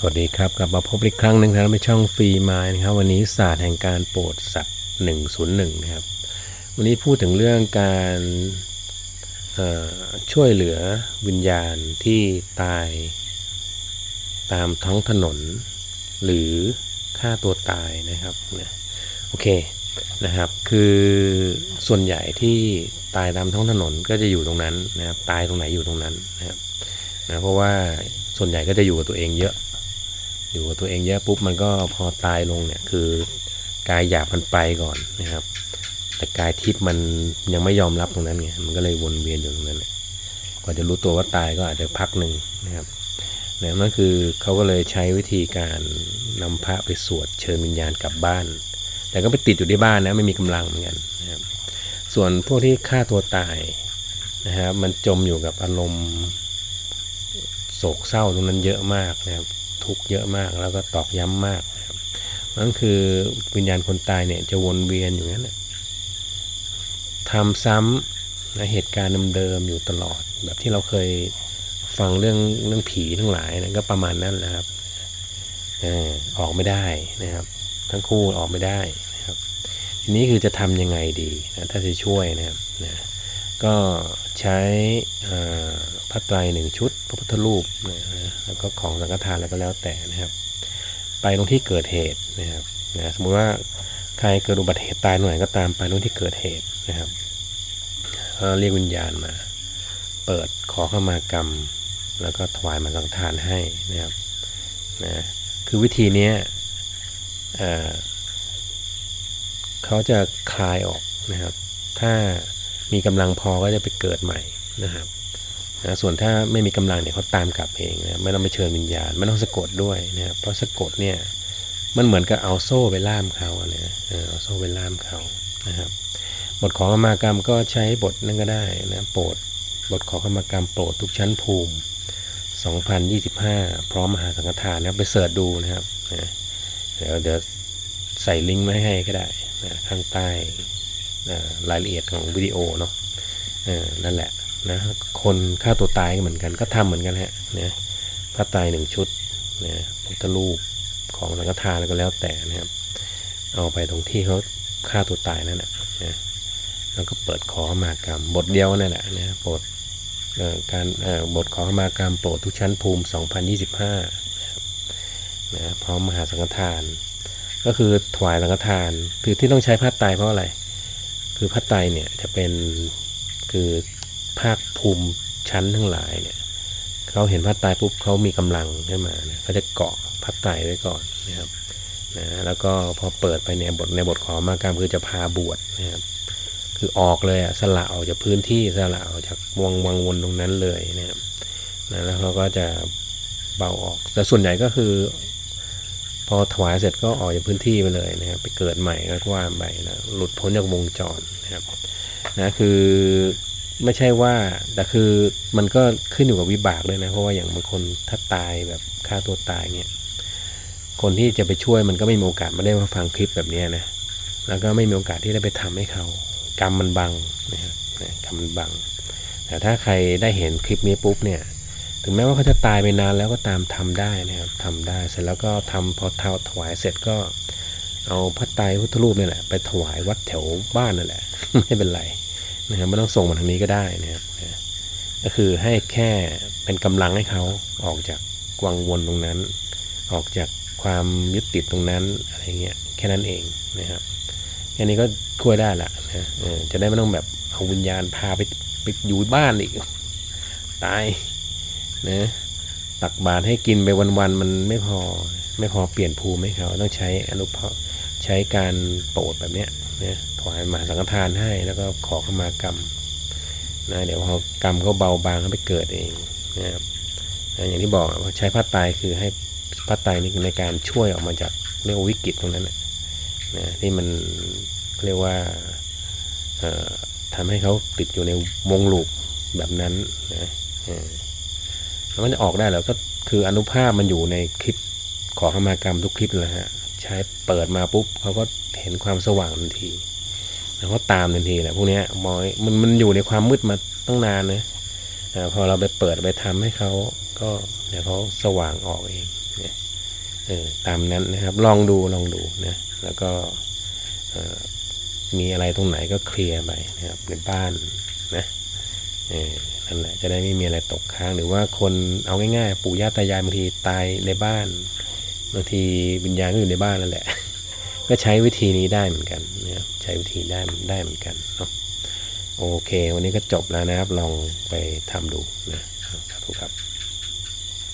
สวัสดีครับกลับมาพบอีกครั้งหนึ่งครับในช่องฟรีมายนะครับ วันนี้ศาสตร์แห่งการโปรดสัตว์ 101นะครับ วันนี้พูดถึงเรื่องการช่วยเหลือวิญญาณที่ตายตามท้องถนน หรือฆ่าตัวตายนะครับนะโอเคนะครับ คือส่วนใหญ่ที่ตายตามท้องถนนก็จะอยู่ตรงนั้นนะครับ ตายตรงไหนอยู่ตรงนั้นนะครับนะเพราะว่าส่วนใหญ่ก็จะอยู่กับตัวเองเยอะ อยู่กับตัวเองเยอะปุ๊บมันก็พอตายลงเนี่ยคือกายหยาบมันไปก่อนนะครับ แต่กายทิพย์มันยังไม่ยอมรับตรงนั้นไงมันก็เลยวนเวียนอยู่ตรงนั้นเนี่ยกว่าจะรู้ตัวว่าตายก็อาจจะพักหนึ่งนะครับนะนั่นคือเขาก็เลยใช้วิธีการนำพระไปสวดเชิญวิญญาณกลับบ้าน แต่ก็ไปติดอยู่ที่บ้านนะไม่มีกำลังเหมือนกันนะครับ ส่วนพวกที่ฆ่าตัวตายนะครับ มันจมอยู่กับอารมณ์โศกเศร้าตรงนั้นเยอะมากนะครับ ทุกข์เยอะมาก แล้วก็ตอกย้ำมากนั่นคือวิญญาณคนตายเนี่ยจะวนเวียนอยู่นั้นน่ะทำซ้ำนะเหตุการณ์เดิมๆอยู่ตลอด แบบที่เราเคยฟังเรื่องเรื่องผีทั้งหลายนะก็ประมาณนั้นแหละครับออออกไม่ได้นะครับ ทั้งคู่ออกไม่ได้นะครับ ทีนี้คือจะทำยังไงดีนะถ้าจะช่วยนะครับนะ ก็ใช้พระไตรหนึ่งชุด พระพุทธรูปนะแล้วก็ของสังฆทานแล้วก็แล้วแต่นะครับ ไปตรงที่เกิดเหตุนะครับนะสมมุติว่าใครเกิดอุบัติเหตุตายตรงไหนก็ตามไปตรงที่เกิดเหตุนะครับเรียกวิญญาณมา เปิดขอเข้ามากรรม แล้วก็ถวายมาสังฆทานให้นะครับนะคือวิธีนี้เขาจะคลายออกนะครับ ถ้า มีกำลังพอก็จะไปเกิดใหม่นะครับนะส่วนถ้าไม่มีกำลังเนี่ยเขาตามกลับเองนะไม่ต้องไปเชิญวิญญาณไม่ต้องสะกดด้วยนะครับเพราะสะกดเนี่ยมันเหมือนกับเอาโซ่ไปล่ามเขาอะนะเออเอาโซ่ไปล่ามเขานะครับบทขอขมากรรมก็ใช้บทนั่นก็ได้นะโปรดบทขอขมากรรมโปรดทุกชั้นภูมิ 2025 พร้อมมหาสังฆทานนะไปเสิร์ชดูนะครับนะเดี๋ยวเดี๋ยวใส่ลิงก์ไว้ให้ก็ได้นะข้างใต้ รายละเอียดของวิดีโอเนาะนั่นแหละนะคนฆ่าตัวตายก็เหมือนกันก็ทำเหมือนกันฮะนะพระไตรหนึ่งชุดนะพุทธรูปของสังฆทานแล้วก็แล้วแต่นะครับเอาไปตรงที่เขาฆ่าตัวตายนั่นแหละนะแล้วก็เปิดขอมากรรมบทเดียวนั่นแหละนะโปรดเอ่อการบทขอขมากรรมโปรดทุกชั้นภูมิ 2025นะครับนะพร้อมมหาสังฆทาน ก็คือถวายสังฆทานคือที่ต้องใช้ผ้าไตรเพราะอะไร คือผ้าไตรเนี่ยจะเป็นคือภาคภูมิชั้นทั้งหลายเนี่ยเขาเห็นผ้าไตรปุ๊บเขามีกำลังขึ้นมาเเขาจะเกาะผ้าไตรไว้ก่อนนะครับนะแล้วก็พอเปิดไปเนี่ยบทในบทขอมากรรมคือจะพาบวชนะครับคือออกเลยอะสละออกจากพื้นที่สละออกจากวงวังวนตรงนั้นเลยนะครับนะแล้วเขาก็จะเบาออกแต่ส่วนใหญ่ก็คือ พอถวายเสร็จก็ออกจากพื้นที่ไปเลยนะครับไปเกิดใหม่ก็ว่าไปนะหลุดพ้นจากวงจรนะครับนะคือไม่ใช่ว่าแต่คือมันก็ขึ้นอยู่กับวิบากด้วยนะเพราะว่าอย่างบางคนถ้าตายแบบฆ่าตัวตายเนี่ยคนที่จะไปช่วยมันก็ไม่มีโอกาสมาได้มาฟังคลิปแบบนี้นะแล้วก็ไม่มีโอกาสที่ได้ไปทำให้เขา กรรมมันบังนะครับกรรมมันบังแต่ถ้าใครได้เห็นคลิปนี้ปุ๊บเนี่ย ถึงแม้ว่าเขาจะตายไปนานแล้วก็ตามทำได้นะครับทำได้เสร็จแล้วก็ทำพอเท่าถวายเสร็จก็ เอาพระไตรพุทธรูปนี่แหละ ไปถวายวัดแถวบ้านนั่นแหละ ไม่เป็นไรนะครับไม่ต้องส่งมาทางนี้ก็ได้นะครับนะก็คือให้แค่เป็นกำลังให้เขาออกจากวังวนตรงนั้น ออกจากความยึดติดตรงนั้นอะไรเงี้ยแค่นั้นเองนะครับแค่นี้ก็ช่วยได้ละนะจะได้ไม่ต้องแบบเอาวิญญาณพาไปไปอยู่บ้านอีกตาย นะตักบาตรให้กินไปวันๆมันไม่พอไม่พอเปลี่ยนภูมิให้เขาต้องใช้อนุภาใช้การโปรดแบบเนี้ยนะถวายมาสังฆทานให้แล้วก็ขอขมากรรมนะเดี๋ยวพอกรรมเขาเบาบางเขาไปเกิดเองนะครับอย่างที่บอกว่าใช้พระไตรคือให้พระไตรนี่ในการช่วยออกมาจากเรียกว่าวิกฤตตรงนั้นนะที่มันเรียกว่าทำให้เขาติดอยู่ในวงลูปแบบนั้นนะ มันจะออกได้แล้วก็คืออนุภาพมันอยู่ในคลิปขอขมากรรมทุกคลิปเลยฮะใช้เปิดมาปุ๊บเขาก็เห็นความสว่างทันทีแล้วก็ตามทันทีแหละพวกนี้มอยมันมันอยู่ในความมืดมาตั้งนานนะพอเราไปเปิดไปทำให้เขาก็เดี๋ยวเขาสว่างออกเองเนี่ยเออตามนั้นนะครับ ลองดูลองดูนะแล้วก็มีอะไรตรงไหนก็เคลียร์ไปนะครับในบ้านนะเออ นั่นแหละจะได้ไม่มีอะไรตกค้าง หรือว่าคนเอาง่ายๆ ปู่ย่าตายายบางทีตายในบ้านบางทีวิญญาณก็อยู่ในบ้านนั่นแหละ ก็ใช้วิธีนี้ได้เหมือนกันนะครับใช้วิธีได้ได้เหมือนกันเนาะโอเค วันนี้ก็จบแล้วนะครับลองไปทำดูนะครับครับ